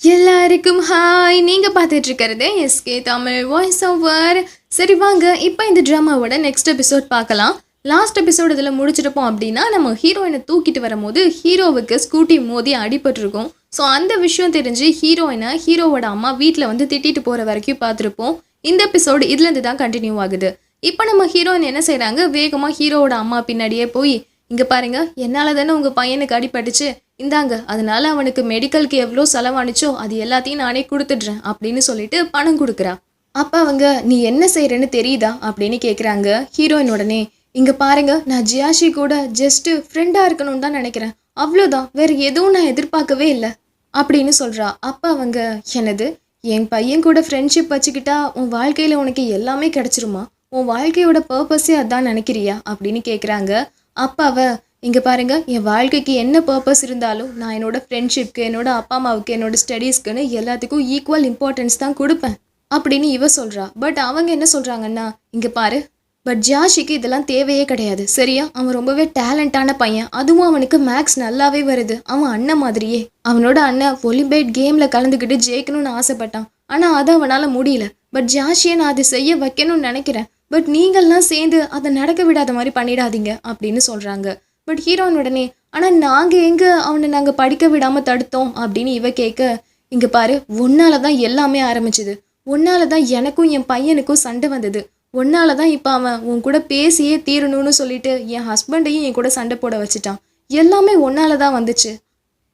எல்லாருக்கும் ஹாய் நீங்கள் பார்த்துட்டு இருக்கிறது எஸ்கே தமிழ் வாய்ஸ் ஓவர் சரி வாங்க. இப்போ இந்த ட்ராமாவோட நெக்ஸ்ட் எபிசோட் பார்க்கலாம். லாஸ்ட் எபிசோடு இதில் முடிச்சிருப்போம் அப்படின்னா நம்ம ஹீரோயினை தூக்கிட்டு வரும்போது ஹீரோவுக்கு ஸ்கூட்டி மோதி அடிபட்டிருக்கும். ஸோ அந்த விஷயம் தெரிஞ்சு ஹீரோயினை ஹீரோவோட அம்மா வீட்டில் வந்து திட்டிட்டு போகிற வரைக்கும் பார்த்துருப்போம். இந்த எபிசோடு இதுலேருந்து தான் கண்டினியூ ஆகுது. இப்போ நம்ம ஹீரோயின் என்ன செய்கிறாங்க வேகமாக ஹீரோவோட அம்மா பின்னாடியே போய் இங்கே பாருங்க என்னால் தானே உங்கள் பையனுக்கு அடிபட்டுச்சு. இந்தாங்க அதனால அவனுக்கு மெடிக்கலுக்கு எவ்வளோ செலவானுச்சோ அது எல்லாத்தையும் நானே கொடுத்துட்றேன் அப்படின்னு சொல்லிட்டு பணம் கொடுக்குறா. அப்போ அவங்க நீ என்ன செய்கிறேன்னு தெரியுதா? அப்படின்னு கேட்குறாங்க ஹீரோயின் உடனே. இங்கே பாருங்க நான் ஜியாஷி கூட ஜஸ்ட்டு ஃப்ரெண்டாக இருக்கணும்னு தான் நினைக்கிறேன். அவ்வளோதான் வேறு எதுவும் நான் எதிர்பார்க்கவே இல்லை. அப்படின்னு சொல்கிறா அப்போ அவங்க என்னது? என் பையன் கூட ஃப்ரெண்ட்ஷிப் வச்சுக்கிட்டா உன் வாழ்க்கையில் உனக்கு எல்லாமே கிடச்சிருமா? உன் வாழ்க்கையோட பர்பஸே அதான் நினைக்கிறியா? அப்படின்னு கேட்குறாங்க அப்பாவை இங்கே பாருங்கள் என் வாழ்க்கைக்கு என்ன பர்பஸ் இருந்தாலும் நான் என்னோடய ஃப்ரெண்ட்ஷிப்க்கு என்னோட அப்பா அம்மாவுக்கு என்னோடய ஸ்டடீஸ்க்குன்னு எல்லாத்துக்கும் ஈக்குவல் இம்பார்ட்டன்ஸ் தான் கொடுப்பேன் அப்படின்னு இவ சொல்கிறா பட் அவங்க என்ன சொல்கிறாங்கன்னா இங்கே பாரு பட் ஜாஷிக்கு இதெல்லாம் தேவையே கிடையாது சரியா? அவன் ரொம்பவே டேலண்டான பையன் அதுவும் அவனுக்கு மேக்ஸ் நல்லாவே வருது. அவன் அண்ணன் மாதிரியே. அவனோட அண்ணன் ஒலிம்பேட் கேமில் கலந்துக்கிட்டு ஜெயிக்கணும்னு ஆசைப்பட்டான். ஆனால் அது அவனால் முடியல. பட் ஜாஷியை நான் அதை செய்ய வைக்கணும்னு நினைக்கிறேன். பட் நீங்கள்லாம் சேர்ந்து அதை நடக்க விடாத மாதிரி பண்ணிடாதீங்க அப்படின்னு சொல்கிறாங்க பட் ஹீரோயின் உடனே ஆனால் நாங்கள் எங்கே அவனை நாங்கள் படிக்க விடாமல் தடுத்தோம்? அப்படின்னு இவ கேட்க இங்கே பாரு உன்னால தான் எல்லாமே ஆரம்பிச்சுது. ஒன்னால தான் எனக்கும் என் பையனுக்கும் சண்டை வந்தது. ஒன்னால தான் இப்போ அவன் உன் கூட பேசியே தீரணும்னு சொல்லிட்டு என் ஹஸ்பண்டையும் என் கூட சண்டை போட வச்சுட்டான். எல்லாமே ஒன்னால தான் வந்துச்சு.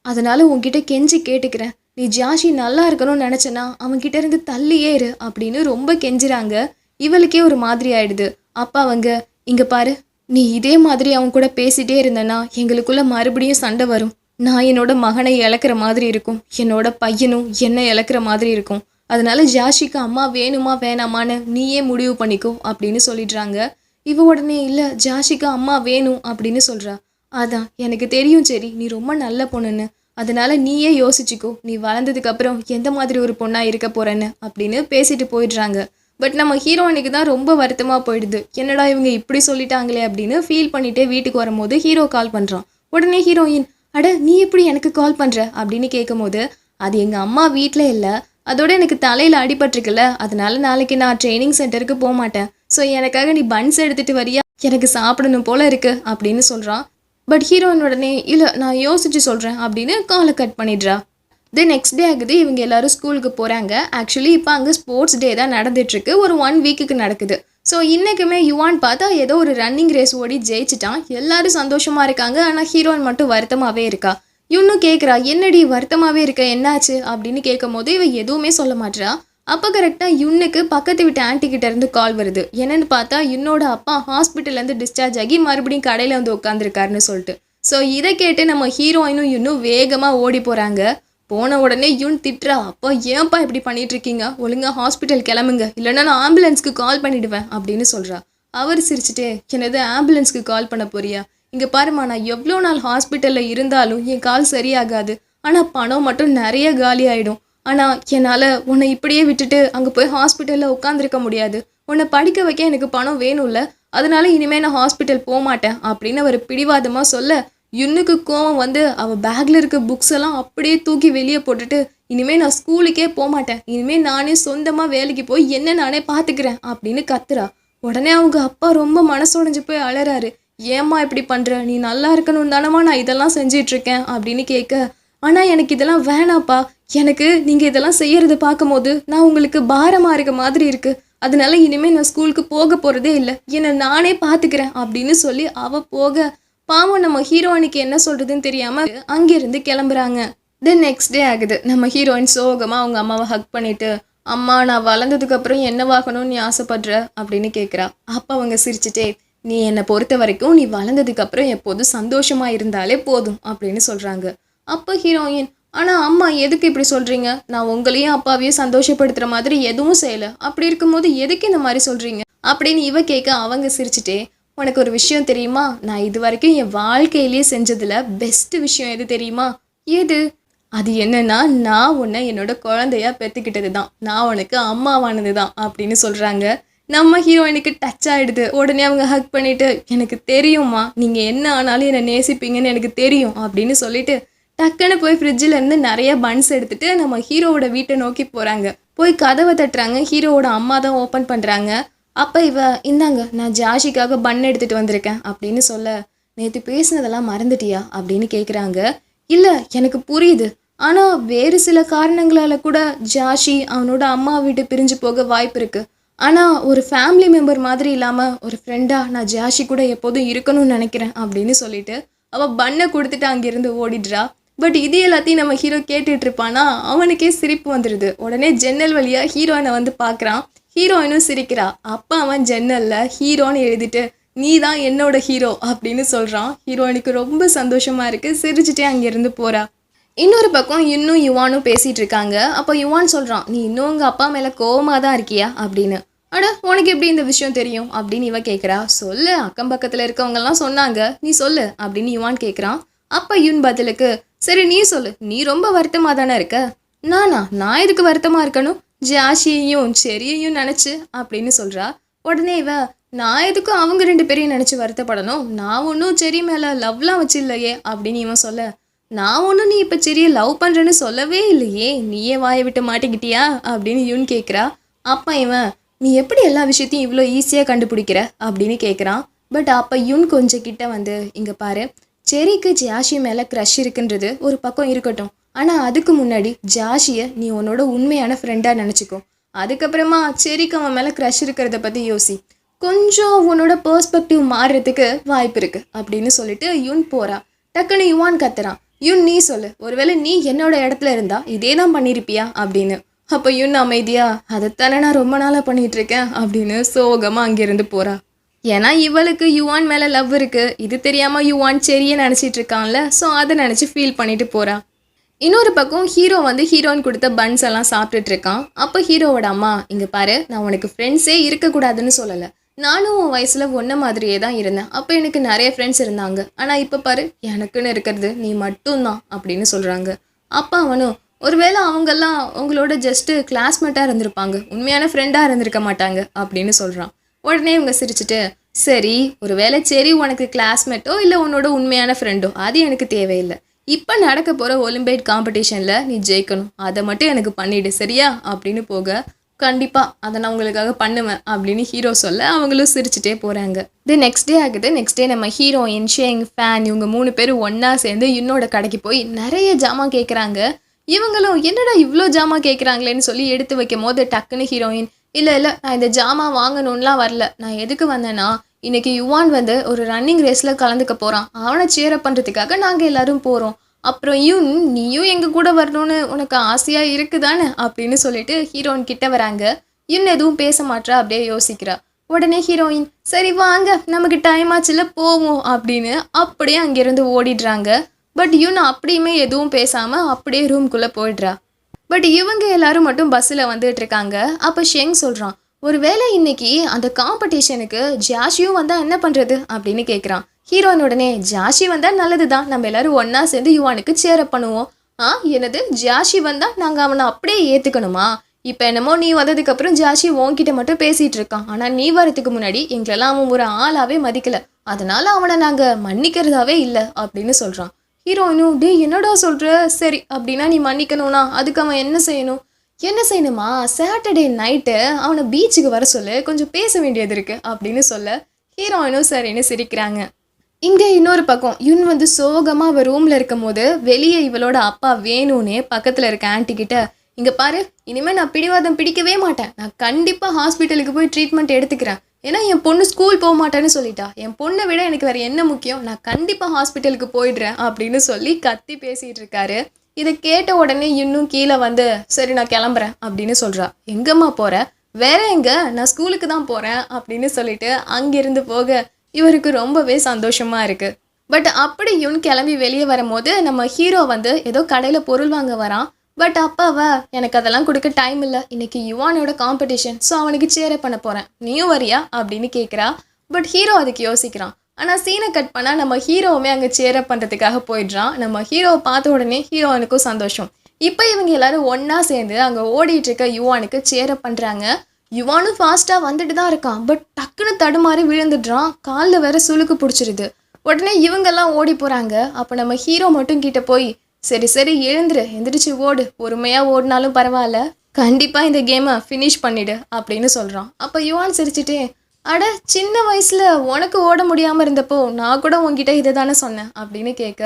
அதனால உன்கிட்ட கெஞ்சி கேட்டுக்கிறேன். நீ ஜாஷி நல்லா இருக்கணும்னு நினச்சனா அவன்கிட்ட இருந்து தள்ளியே இரு அப்படின்னு ரொம்ப கெஞ்சுறாங்க. இவளுக்கே ஒரு மாதிரி ஆயிடுது. அப்பா அவங்க இங்கே பாரு நீ இதே மாதிரி அவன் கூட பேசிட்டே இருந்தனா எங்களுக்குள்ள மறுபடியும் சண்டை வரும். நான் என்னோட மகனை இழக்கிற மாதிரி இருக்கும். என்னோட பையனும் என்னை இழக்கிற மாதிரி இருக்கும். அதனால ஜாஷிக்கு அம்மா வேணுமா வேணாமான்னு நீயே முடிவு பண்ணிக்கோ அப்படின்னு சொல்லிடுறாங்க. இவ உடனே இல்லை ஜாஷிக்கு அம்மா வேணும் அப்படின்னு சொல்கிறா அதான் எனக்கு தெரியும் சரி நீ ரொம்ப நல்ல பொண்ணுன்னு. அதனால நீயே யோசிச்சுக்கோ. நீ வளர்ந்ததுக்கப்புறம் எந்த மாதிரி ஒரு பொண்ணாக இருக்க போறேன்னு அப்படின்னு பேசிட்டு போயிடுறாங்க. பட் நம்ம ஹீரோயினுக்கு தான் ரொம்ப வருத்தமாக போயிடுது. என்னடா இவங்க இப்படி சொல்லிட்டாங்களே அப்படின்னு ஃபீல் பண்ணிட்டே வீட்டுக்கு வரும்போது ஹீரோ கால் பண்ணுறான் உடனே ஹீரோயின் அட நீ எப்படி எனக்கு கால் பண்ணுற அப்படின்னு கேட்கும்போது அது எங்கள் அம்மா வீட்டில் இல்லை. அதோட எனக்கு தலையில் அடிபட்டிருக்குல்ல. அதனால நாளைக்கு நான் ட்ரைனிங் சென்டருக்கு போக மாட்டேன். ஸோ எனக்காக நீ பன்ஸ் எடுத்துகிட்டு வரியா? எனக்கு சாப்பிடணும் போல இருக்கு அப்படின்னு சொல்கிறான் பட் ஹீரோயின் உடனே இல்லை நான் யோசிச்சு சொல்கிறேன் அப்படின்னு காலை கட் பண்ணிடுறா. தென் நெக்ஸ்ட் டே ஆகுது இவங்க எல்லாரும் ஸ்கூலுக்கு போகிறாங்க ஆக்சுவலி இப்போ அங்கே ஸ்போர்ட்ஸ் டே தான் நடந்துட்டுருக்கு. ஒரு ஒன் வீக்குக்கு நடக்குது. ஸோ இன்றைக்குமே யுவான் பார்த்தா ஏதோ ஒரு ரன்னிங் ரேஸ் ஓடி ஜெயிச்சிட்டான். எல்லாரும் சந்தோஷமாக இருக்காங்க. ஆனால் ஹீரோயின் மட்டும் வருத்தமாகவே இருக்கா? இன்னும் கேட்குறா என்னடி வருத்தமாகவே இருக்க? என்னாச்சு? அப்படின்னு கேட்கும் போது இவன் எதுவுமே சொல்ல மாட்றா. அப்போ கரெக்டாக யுன்னுக்கு பக்கத்து வீட்டு ஆன்ட்டி இருந்து கால் வருது. என்னன்னு பார்த்தா யுன்னோட அப்பா ஹாஸ்பிட்டல்லேருந்து டிஸ்சார்ஜ் ஆகி மறுபடியும் கடையில் வந்து உட்காந்துருக்காருன்னு சொல்லிட்டு. ஸோ இதை கேட்டு நம்ம ஹீரோயினும் இன்னும் வேகமாக ஓடி போகிறாங்க போன உடனே யுன் திட்டுறா அப்போ ஏன்ப்பா இப்படி பண்ணிட்டு இருக்கீங்க ஒழுங்கா ஹாஸ்பிட்டல் கிளம்புங்க. இல்லைன்னா நான் ஆம்புலன்ஸ்க்கு கால் பண்ணிடுவேன் அப்படின்னு சொல்றா. அவர் சிரிச்சுட்டே என்னது ஆம்புலன்ஸ்க்கு கால் பண்ண போறியா? இங்க பாருமா நான் எவ்வளோ நாள் ஹாஸ்பிட்டல்ல இருந்தாலும் என் கால் சரியாகாது. ஆனா பணம் மட்டும் நிறைய காலி ஆயிடும். ஆனா என்னால உன்னை இப்படியே விட்டுட்டு அங்க போய் ஹாஸ்பிட்டல்ல உட்காந்துருக்க முடியாது. உன்னை படிக்க வைக்க எனக்கு பணம் வேணும்ல. அதனால இனிமே நான் ஹாஸ்பிட்டல் போக மாட்டேன் அப்படின்னு அவர் பிடிவாதமா சொல்ல யுன்னுக்கு கோவம் வந்து அவள் பேக்கில் இருக்க புக்ஸ் எல்லாம் அப்படியே தூக்கி வெளியே போட்டுட்டு இனிமேல் நான் ஸ்கூலுக்கே போகமாட்டேன் இனிமேல் நானே சொந்தமாக வேலைக்கு போய் என்ன நானே பார்த்துக்கிறேன் அப்படின்னு கத்துறா. உடனே அவங்க அப்பா ரொம்ப மனசுடைஞ்சு போய் அழறாரு ஏம்மா இப்படி பண்ணுற நீ நல்லா இருக்கணும் தானம்மா நான் இதெல்லாம் செஞ்சிட்ருக்கேன் அப்படின்னு கேட்க ஆனால் எனக்கு இதெல்லாம் வேணாப்பா. எனக்கு நீங்கள் இதெல்லாம் செய்யறது பார்க்கும்போது நான் உங்களுக்கு பாரமாக இருக்க மாதிரி இருக்கு. அதனால இனிமேல் நான் ஸ்கூலுக்கு போக போகிறதே இல்லை. என்னை நானே பார்த்துக்கிறேன் அப்படின்னு சொல்லி அவள் போக பாவம் நம்ம ஹீரோயினுக்கு என்ன சொல்கிறதுன்னு தெரியாமல் அங்கேருந்து கிளம்புறாங்க. தென் நெக்ஸ்ட் டே ஆகுது. நம்ம ஹீரோயின் சோகமாக அவங்க அம்மாவை ஹக் பண்ணிட்டு அம்மா நான் வளர்ந்ததுக்கப்புறம் என்ன என்னவாகணும்னு நீ ஆசைப்படுற? அப்படின்னு கேட்குறா அப்போ அவங்க சிரிச்சுட்டே நீ என்னை பொறுத்த வரைக்கும் நீ வளர்ந்ததுக்கப்புறம் எப்போதும் சந்தோஷமாக இருந்தாலே போதும் அப்படின்னு சொல்கிறாங்க அப்போ ஹீரோயின் ஆனால் அம்மா எதுக்கு இப்படி சொல்கிறீங்க நான் உங்களையும் அப்பாவையும் சந்தோஷப்படுத்துகிற மாதிரி எதுவும் செய்யல. அப்படி இருக்கும்போது எதுக்கு இந்த மாதிரி சொல்கிறீங்க அப்படின்னு இவ கேட்க அவங்க சிரிச்சுட்டே உனக்கு ஒரு விஷயம் தெரியுமா? நான் இது வரைக்கும் என் வாழ்க்கையிலேயே செஞ்சதில் பெஸ்ட்டு விஷயம் எது தெரியுமா? எது? அது என்னன்னா நான் உன்னை என்னோட குழந்தையா பெற்றுக்கிட்டது தான் நான் உனக்கு அம்மாவானது தான் அப்படின்னு சொல்கிறாங்க நம்ம ஹீரோயினுக்கு டச் ஆகிடுது உடனே அவங்க ஹக் பண்ணிவிட்டு எனக்கு தெரியுமா நீங்கள் என்ன ஆனாலும் என்னை நேசிப்பீங்கன்னு எனக்கு தெரியும் அப்படின்னு சொல்லிட்டு டக்குன்னு போய் ஃப்ரிட்ஜில் இருந்து நிறைய பன்ஸ் எடுத்துகிட்டு நம்ம ஹீரோவோட வீட்டை நோக்கி போகிறாங்க போய் கதவை தட்டுறாங்க. ஹீரோவோட அம்மா தான் ஓப்பன் பண்ணுறாங்க அப்போ இவ இந்தாங்க நான் ஜாஷிக்காக பன் எடுத்துகிட்டு வந்திருக்கேன். அப்படின்னு சொல்ல நேற்று பேசினதெல்லாம் மறந்துட்டியா? அப்படின்னு கேட்குறாங்க இல்லை எனக்கு புரியுது. ஆனால் வேறு சில காரணங்களால் கூட ஜாஷி அவனோட அம்மா வீட்டு பிரிஞ்சு போக வாய்ப்பு இருக்குது ஆனால் ஒரு ஃபேமிலி மெம்பர் மாதிரி இல்லாமல் ஒரு ஃப்ரெண்டாக நான் ஜாஷி கூட எப்போதும் இருக்கணும்னு நினைக்கிறேன் அப்படின்னு சொல்லிட்டு அவள் பண்ணை கொடுத்துட்டு அங்கேருந்து ஓடிடுறா. பட் இது எல்லாத்தையும் நம்ம ஹீரோ கேட்டுட்டு இருப்பானா? அவனுக்கே சிரிப்பு வந்துடுது உடனே ஜன்னல் வழியாக ஹீரோயினை வந்து பார்க்குறான் ஹீரோயினும் சிரிக்கிறா. அப்போ அவன் ஜன்னலில் ஹீரோன்னு எழுதிட்டு நீ தான் என்னோட ஹீரோ அப்படின்னு சொல்கிறான் ஹீரோயினுக்கு ரொம்ப சந்தோஷமாக இருக்குது சிரிச்சுட்டே அங்கேருந்து போகிறா இன்னொரு பக்கம் இன்னும் யுவானும் பேசிகிட்டு இருக்காங்க. அப்போ யுவான் சொல்கிறான் நீ இன்னும் உங்கள் அப்பா மேலே கோவமாக தான் இருக்கியா? அப்படின்னு. அட உனக்கு எப்படி இந்த விஷயம் தெரியும்? அப்படின்னு இவ கேட்குறா சொல்லு அக்கம் பக்கத்தில் இருக்கவங்கலாம் சொன்னாங்க. நீ சொல்லு அப்படின்னு யுவான் கேட்குறான் அப்போ யுன் பதிலுக்கு சரி நீ சொல்லு. நீ ரொம்ப வருத்தமாக தானே இருக்க? நானா? நான் எதுக்கு வருத்தமாக இருக்கணும்? ஜாஷியையும் செரியையும் நினச்சி அப்படின்னு சொல்கிறா உடனே இவ நான் எதுக்கும் அவங்க ரெண்டு பேரையும் நினச்சி வருத்தப்படணும்? நான் ஒன்றும் செரி மேலே லவ்லாம் வச்சில்லையே அப்படின்னு இவன் சொல்ல. நான் ஒன்றும் நீ இப்போ செடியை லவ் பண்ணுறேன்னு சொல்லவே இல்லையே நீயே வாயை விட்டு மாட்டிக்கிட்டியா? அப்படின்னு இவன் கேட்குறா அப்பா இவன் நீ எப்படி எல்லா விஷயத்தையும் இவ்வளோ ஈஸியாக கண்டுபிடிக்கிற? அப்படின்னு கேட்குறான் பட் அப்போ யுன் கொஞ்சம் கிட்ட வந்து இங்கே பாரு செரிக்கு ஜாஷி மேலே க்ரஷ் இருக்குன்றது ஒரு பக்கம் இருக்கட்டும். ஆனால் அதுக்கு முன்னாடி ஜாஷியை நீ உன்னோட உண்மையான ஃப்ரெண்டாக நினச்சிக்கோ. அதுக்கப்புறமா செரிக்கு அவன் மேலே க்ரஷ் இருக்கிறத பற்றி யோசி. கொஞ்சம் உன்னோட பர்ஸ்பெக்டிவ் மாறுறதுக்கு வாய்ப்பு இருக்குது அப்படின்னு சொல்லிட்டு யுன் போகிறா டக்குன்னு யுவான் கத்துறான். யுன் நீ சொல்லு. ஒருவேளை நீ என்னோட இடத்துல இருந்தா இதே தான் பண்ணியிருப்பியா அப்படின்னு. அப்போ யுன் அமைதியா அதைத்தானே நான் ரொம்ப நாளாக பண்ணிகிட்ருக்கேன் இருக்கேன் அப்படின்னு சோகமாக அங்கேருந்து போகிறா ஏன்னா இவளுக்கு யுவான் மேலே லவ் இருக்குது இது தெரியாமல் யுவான் சரியே நினச்சிட்டு இருக்கான்ல. ஸோ அதை நினச்சி ஃபீல் பண்ணிட்டு போகிறான் இன்னொரு பக்கம் ஹீரோ வந்து ஹீரோயின் கொடுத்த பன்ஸ் எல்லாம் சாப்பிட்டுட்டு இருக்கான். அப்போ ஹீரோவோட அம்மா இங்கே பாரு நான் உனக்கு ஃப்ரெண்ட்ஸே இருக்கக்கூடாதுன்னு சொல்லலை. நானும் உன் வயசில் ஒன்றை மாதிரியே தான் இருந்தேன். அப்போ எனக்கு நிறைய ஃப்ரெண்ட்ஸ் இருந்தாங்க. ஆனால் இப்போ பாரு எனக்குன்னு இருக்கிறது நீ மட்டும்தான் அப்படின்னு சொல்கிறாங்க அப்பா அவனும் ஒருவேளை அவங்கெல்லாம் உங்களோட ஜஸ்ட்டு கிளாஸ்மேட்டாக இருந்திருப்பாங்க. உண்மையான ஃப்ரெண்டாக இருந்திருக்க மாட்டாங்க அப்படின்னு சொல்கிறான் உடனே இவங்க சிரிச்சுட்டு சரி ஒரு வேளை சரி உனக்கு கிளாஸ்மேட்டோ இல்லை உன்னோட உண்மையான ஃப்ரெண்டோ அது எனக்கு தேவையில்லை. இப்போ நடக்க போகிற ஒலிம்பியட் காம்படிஷனில் நீ ஜெயிக்கணும். அதை மட்டும் எனக்கு பண்ணிவிடு சரியா? அப்படின்னு போக கண்டிப்பாக அதை நான் உங்களுக்காக பண்ணுவேன் அப்படின்னு ஹீரோ சொல்ல அவங்களும் சிரிச்சுட்டே போகிறாங்க இது நெக்ஸ்ட் டே ஆகுது. நெக்ஸ்ட் டே நம்ம ஹீரோயின் ஷேங் ஃபேன் இவங்க மூணு பேரும் ஒன்றா சேர்ந்து இன்னோட கடைக்கு போய் நிறைய ஜாமான் கேட்குறாங்க இவங்களும் என்னடா இவ்வளோ ஜாமான் கேட்குறாங்களேன்னு சொல்லி எடுத்து வைக்கும் போது டக்குன்னு ஹீரோயின் இல்லை இல்லை நான் இந்த ஜாமான் வாங்கணும்லாம் வரல. நான் எதுக்கு வந்தேன்னா இன்னைக்கு யுவான் வந்து ஒரு ரன்னிங் ரேஸில் கலந்துக்க போகிறான் அவனை சேரப் பண்ணுறதுக்காக நாங்கள் எல்லாரும் போகிறோம் அப்புறம் யூன் நீயும் எங்கள் கூட வரணும்னு உனக்கு ஆசையாக இருக்குதானே? அப்படின்னு சொல்லிட்டு ஹீரோயின் கிட்ட வராங்க. யுன் எதுவும் பேச மாட்றா அப்படியே யோசிக்கிறா. உடனே ஹீரோயின் சரி வாங்க நமக்கு டைம் ஆச்சுல போவோம் அப்படின்னு அப்படியே அங்கேருந்து ஓடிடுறாங்க. பட் யுன் அப்படியுமே எதுவும் பேசாமல் அப்படியே ரூம்குள்ளே போயிடுறா. பட் இவங்க எல்லாரும் மட்டும் பஸ்ஸில் வந்துட்டு இருக்காங்க. அப்போ ஷெங் சொல்கிறான் ஒருவேளை இன்னைக்கு அந்த காம்படிஷனுக்கு ஜாஷியும் வந்தால் என்ன பண்ணுறது அப்படின்னு கேட்குறான் ஹீரோயின் உடனே ஜாஷி வந்தால் நல்லது தான் நம்ம எல்லாரும் ஒன்றா சேர்ந்து யுவானுக்கு சேரப் பண்ணுவோம். ஆ என்னது? ஜாஷி வந்தால் நாங்கள் அவனை அப்படியே ஏற்றுக்கணுமா இப்போ என்னமோ நீ வந்ததுக்கப்புறம் ஜாஷி உன்கிட்ட மட்டும் பேசிகிட்டு இருக்கான். ஆனால் நீ வரதுக்கு முன்னாடி எங்களெல்லாம் அவன் ஒரு ஆளாகவே மதிக்கல. அதனால அவனை நாங்கள் மன்னிக்கிறதாவே இல்லை அப்படின்னு சொல்கிறான் ஹீரோயினும் டே என்னடா சொல்கிற சரி அப்படின்னா நீ மன்னிக்கணும்னா அதுக்கு அவன் என்ன செய்யணும்? என்ன செய்யணுமா? சாட்டர்டே நைட்டு அவனை பீச்சுக்கு வர சொல்லு. கொஞ்சம் பேச வேண்டியது இருக்குது அப்படின்னு சொல்ல ஹீரோயினும் சரின்னு சிரிக்கிறாங்க. இங்கே இன்னொரு பக்கம் இவன் வந்து சோகமாக அவள் ரூமில் இருக்கும் போது வெளியே இவளோட அப்பா வேணும்னே பக்கத்தில் இருக்க ஆன்ட்டிக்கிட்ட இங்கே பாரு இனிமேல் நான் பிடிவாதம் பிடிக்கவே மாட்டேன். நான் கண்டிப்பாக ஹாஸ்பிட்டலுக்கு போய் ட்ரீட்மெண்ட் எடுத்துக்கிறேன். ஏன்னா என் பொண்ணு ஸ்கூல் போக மாட்டேன்னு சொல்லிட்டா. என் பொண்ணை விட எனக்கு வேறு என்ன முக்கியம்? நான் கண்டிப்பாக ஹாஸ்பிட்டலுக்கு போயிடுறேன் அப்படின்னு சொல்லி கத்தி பேசிகிட்டு இருக்காரு. இதை கேட்ட உடனே இன்னும் கீழே வந்து சரி நான் கிளம்புறேன் அப்படின்னு சொல்கிறா எங்கம்மா போகிற வேற எங்க? நான் ஸ்கூலுக்கு தான் போகிறேன் அப்படின்னு சொல்லிட்டு அங்கிருந்து போக இவருக்கு ரொம்பவே சந்தோஷமாக இருக்குது பட் அப்படி யுன் கிளம்பி வெளியே வரும்போது நம்ம ஹீரோ வந்து ஏதோ கடையில் பொருள் வாங்க வரான். பட் அப்பாவ எனக்கு அதெல்லாம் கொடுக்க டைம் இல்லை. இன்னைக்கு யுவானோட காம்படிஷன் ஸோ அவனுக்கு சேரை பண்ண போகிறேன் நீயும் வரியா? அப்படின்னு கேட்குறா பட் ஹீரோ அதுக்கு யோசிக்கிறான். ஆனால் சீனை கட் பண்ணால் நம்ம ஹீரோவுமே அங்கே சேர பண்ணுறதுக்காக போயிடுறான். நம்ம ஹீரோவை பார்த்த உடனே ஹீரோனுக்கும் சந்தோஷம். இப்போ இவங்க எல்லாரும் ஒன்றா சேர்ந்து அங்கே ஓடிட்டு இருக்க யுவானுக்கு சேர பண்ணுறாங்க யுவானும் ஃபாஸ்ட்டாக வந்துட்டு தான் இருக்கான். பட் டக்குன்னு தடுமாறி விழுந்துடுறான். காலில் வேற சுழுக்கு பிடிச்சிருது. உடனே இவங்கெல்லாம் ஓடி போகிறாங்க அப்போ நம்ம ஹீரோ மட்டும் கிட்ட போய் சரி சரி எழுந்துரு. எந்திரிச்சு ஓடு. பொறுமையாக ஓடினாலும் பரவாயில்ல. கண்டிப்பாக இந்த கேமை ஃபினிஷ் பண்ணிடு அப்படின்னு சொல்கிறான் அப்போ யுவான் சிரிச்சிட்டே அட சின்ன வயசில் உனக்கு ஓட முடியாமல் இருந்தப்போ நான் கூட உன்கிட்ட இதை தானே சொன்னேன்? அப்படின்னு கேட்க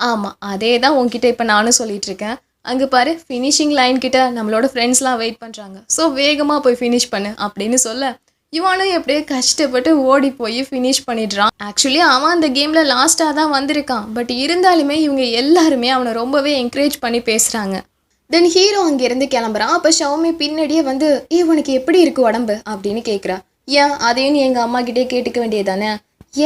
ஆமாம் அதே தான் உங்ககிட்ட இப்போ நானும் சொல்லிகிட்ருக்கேன் அங்கே பாரு ஃபினிஷிங் லைன் கிட்ட நம்மளோட ஃப்ரெண்ட்ஸ்லாம் வெயிட் பண்ணுறாங்க ஸோ வேகமாக போய் ஃபினிஷ் பண்ணு அப்படின்னு சொல்ல இவனும் எப்படியோ கஷ்டப்பட்டு ஓடி போய் ஃபினிஷ் பண்ணிடுறான் ஆக்சுவலி அவன் அந்த கேமில் லாஸ்ட்டாக தான் வந்திருக்கான். பட் இருந்தாலுமே இவங்க எல்லாருமே அவனை ரொம்பவே என்கரேஜ் பண்ணி பேசுகிறாங்க தென் ஹீரோ அங்கேருந்து கிளம்புறான் அப்போ ஷவுமி பின்னாடியே வந்து ஏ உனக்கு எப்படி இருக்கு உடம்பு? அப்படின்னு கேட்குறா ஏன்? அதையும் நீ எங்கள் அம்மா கிட்டே கேட்டுக்க வேண்டியதானே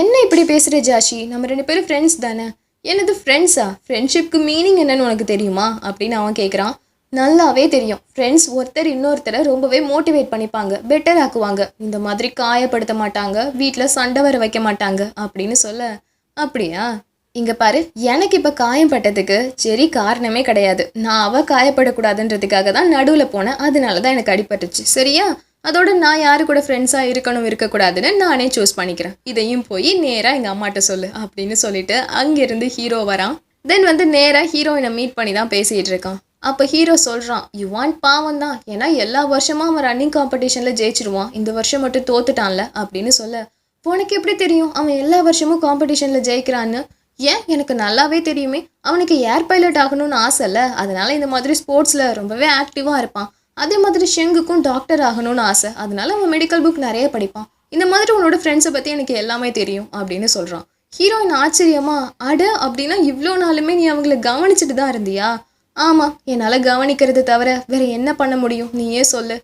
என்ன இப்படி பேசுகிற ஜாஷி? நம்ம ரெண்டு பேரும் ஃப்ரெண்ட்ஸ் தானே? என்னது ஃப்ரெண்ட்ஸா ஃப்ரெண்ட்ஷிப்க்கு மீனிங் என்னன்னு உனக்கு தெரியுமா? அப்படின்னு அவன் கேட்குறான் நல்லாவே தெரியும். ஃப்ரெண்ட்ஸ் ஒருத்தர் இன்னொருத்தரை ரொம்பவே மோட்டிவேட் பண்ணிப்பாங்க பெட்டர் ஆக்குவாங்க. இந்த மாதிரி காயப்படுத்த மாட்டாங்க வீட்டில் சண்டை வர வைக்க மாட்டாங்க அப்படின்னு சொல்ல அப்படியா? இங்கே பாரு எனக்கு இப்போ காயம் பட்டதுக்கு சரி காரணமே கிடையாது. நான் அவள் காயப்படக்கூடாதுன்றதுக்காக தான் நடுவில் போனேன். அதனால தான் எனக்கு அடிபட்டுச்சு. சரியா? அதோட நான் யாரு கூட ஃப்ரெண்ட்ஸாக இருக்கணும் இருக்கக்கூடாதுன்னு நானே சூஸ் பண்ணிக்கிறேன். இதையும் போய் நேராக எங்கள் அம்மாட்ட சொல்லு அப்படின்னு சொல்லிட்டு அங்கேருந்து ஹீரோ வரான். தென் வந்து நேராக ஹீரோயினை மீட் பண்ணி தான் பேசிகிட்டு இருக்கான். அப்போ ஹீரோ சொல்கிறான் யூ வாண்ட் பாவம் தான். ஏன்னா எல்லா வருஷமும் அவன் ரன்னிங் காம்படிஷனில் ஜெயிச்சிருவான். இந்த வருஷம் மட்டும் தோத்துட்டான்ல அப்படின்னு சொல்ல உனக்கு எப்படி தெரியும்? அவன் எல்லா வருஷமும் காம்படிஷனில் ஜெயிக்கிறான்னு? ஏன்? எனக்கு நல்லாவே தெரியுமே. அவனுக்கு ஏர் பைலட் ஆகணும்னு ஆசைல்ல அதனால இந்த மாதிரி ஸ்போர்ட்ஸில் ரொம்பவே ஆக்டிவாக இருப்பான். அதே மாதிரி ஷெங்குக்கும் டாக்டர் ஆகணும்னு ஆசை. அதனால அவன் மெடிக்கல் புக் நிறைய படிப்பான். இந்த மாதிரி உன்னோட ஃப்ரெண்ட்ஸை பற்றி எனக்கு எல்லாமே தெரியும் அப்படின்னு சொல்கிறான் ஹீரோயின் ஆச்சரியமா? அட அப்படின்னா இவ்வளோ நாளுமே நீ அவங்கள கவனிச்சுட்டு தான் இருந்தியா? ஆமாம் என்னால் கவனிக்கிறது தவிர வேறு என்ன பண்ண முடியும்? நீயே சொல்லு.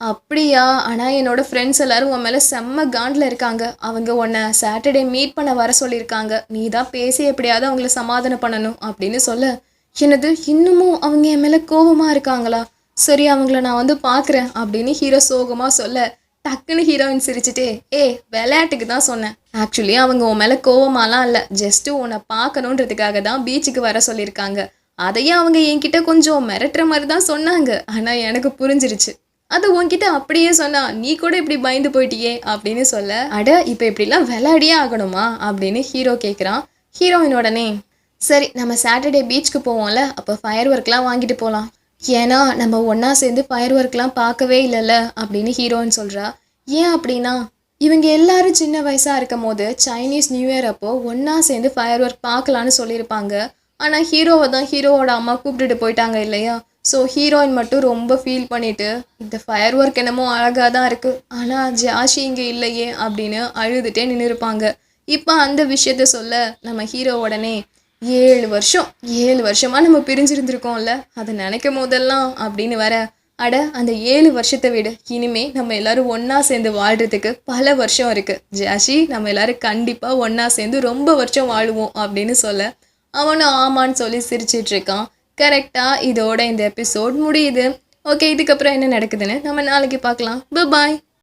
அப்படியா? ஆனால் என்னோட ஃப்ரெண்ட்ஸ் எல்லாரும் உன் மேலே செம்ம காண்டில் இருக்காங்க. அவங்க உன்னை சாட்டர்டே மீட் பண்ண வர சொல்லியிருக்காங்க. நீ தான் பேசி எப்படியாவது அவங்கள சமாதானம் பண்ணணும் அப்படின்னு சொல்ல. என்னது இன்னமும் அவங்க என் மேலே கோபமாக இருக்காங்களா? சரி அவங்கள நான் வந்து பார்க்குறேன் அப்படின்னு ஹீரோ சோகமாக சொல்ல. டக்குன்னு ஹீரோயின் சிரிச்சிட்டே ஏ விளையாட்டுக்கு தான் சொன்னேன். ஆக்சுவலி அவங்க உன் மேலே கோவமாலாம் இல்லை. ஜஸ்ட்டு உன்னை பார்க்கணுன்றதுக்காக தான் பீச்சுக்கு வர சொல்லியிருக்காங்க. அதையும் அவங்க என்கிட்ட கொஞ்சம் மிரட்டுற மாதிரி தான் சொன்னாங்க. ஆனால் எனக்கு புரிஞ்சிருச்சு. அது உன்கிட்ட அப்படியே சொன்னா நீ கூட இப்படி பயந்து போயிட்டியே அப்படின்னு சொல்ல அட இப்போ இப்படிலாம் விளையாடியே ஆகணுமா? அப்படின்னு ஹீரோ கேட்குறான் ஹீரோயின் உடனே சரி நம்ம சாட்டர்டே பீச்சுக்கு போவோம்ல அப்போ ஃபயர் ஒர்க்லாம் வாங்கிட்டு போகலாம் ஏன்னா நம்ம ஒன்றா சேர்ந்து ஃபயர் ஒர்க்லாம் பார்க்கவே இல்லைல்ல? அப்படின்னு ஹீரோயின் சொல்கிறா ஏன் அப்படின்னா இவங்க எல்லாரும் சின்ன வயசாக இருக்கும் போது சைனீஸ் நியூ இயர் அப்போது ஒன்றா சேர்ந்து ஃபயர் ஒர்க் பார்க்கலான்னு சொல்லியிருப்பாங்க. ஆனால் ஹீரோவை தான் ஹீரோவோட அம்மா கூப்பிட்டுட்டு போயிட்டாங்க இல்லையா? ஸோ ஹீரோயின் மட்டும் ரொம்ப ஃபீல் பண்ணிட்டு இந்த ஃபயர் ஒர்க் என்னமோ அழகாக தான் இருக்குது ஆனால் ஜாஷி இங்கே இல்லையே அப்படின்னு அழுதுகிட்டே நின்று இருப்பாங்க இப்போ அந்த விஷயத்த சொல்ல நம்ம ஹீரோ உடனே ஏழு வருஷம் ஏழு வருஷமாக நம்ம பிரிஞ்சிருந்துருக்கோம்ல அதை நினைக்கும் போதெல்லாம் அப்படின்னு வர அட அந்த ஏழு வருஷத்தை விட. இனிமே நம்ம எல்லாரும் ஒன்றா சேர்ந்து வாழ்கிறதுக்கு பல வருஷம் இருக்குது ஜாஷி நம்ம எல்லாரும் கண்டிப்பாக ஒன்றா சேர்ந்து ரொம்ப வருஷம் வாழுவோம் அப்படின்னு சொல்ல அவனும் ஆமான்னு சொல்லி சிரிச்சிட்டு இருக்கான் கரெக்டாக இதோட இந்த எபிசோட் முடியுது. ஓகே இதுக்கப்புறம் என்ன நடக்குதுன்னு நம்ம நாளைக்கு பார்க்கலாம். பாய்